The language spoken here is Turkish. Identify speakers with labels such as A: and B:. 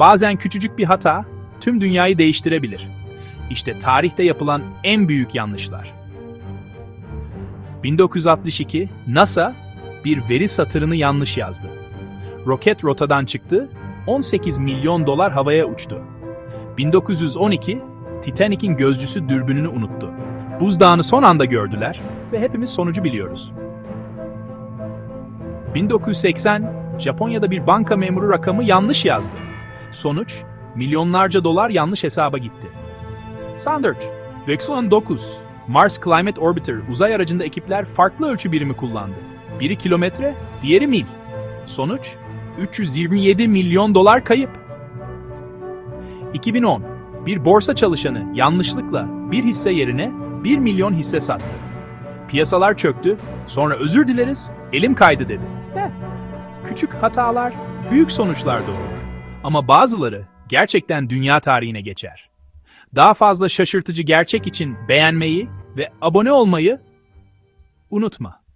A: Bazen küçücük bir hata tüm dünyayı değiştirebilir. İşte tarihte yapılan en büyük yanlışlar. 1962 NASA bir veri satırını yanlış yazdı. Roket rotadan çıktı, 18 milyon dolar havaya uçtu. 1912 Titanic'in gözcüsü dürbününü unuttu. Buzdağını son anda gördüler ve hepimiz sonucu biliyoruz. 1980 Japonya'da bir banka memuru rakamı yanlış yazdı. Sonuç milyonlarca dolar yanlış hesaba gitti. Sanders, Vexilon 9, Mars Climate Orbiter uzay aracında ekipler farklı ölçü birimi kullandı. Biri kilometre, diğeri mil. Sonuç 327 milyon dolar kayıp. 2010 bir borsa çalışanı yanlışlıkla bir hisse yerine 1 milyon hisse sattı. Piyasalar çöktü, sonra özür dileriz, elim kaydı dedi. Evet, küçük hatalar büyük sonuçlar doğurur. Ama bazıları gerçekten dünya tarihine geçer. Daha fazla şaşırtıcı gerçek için beğenmeyi ve abone olmayı unutma.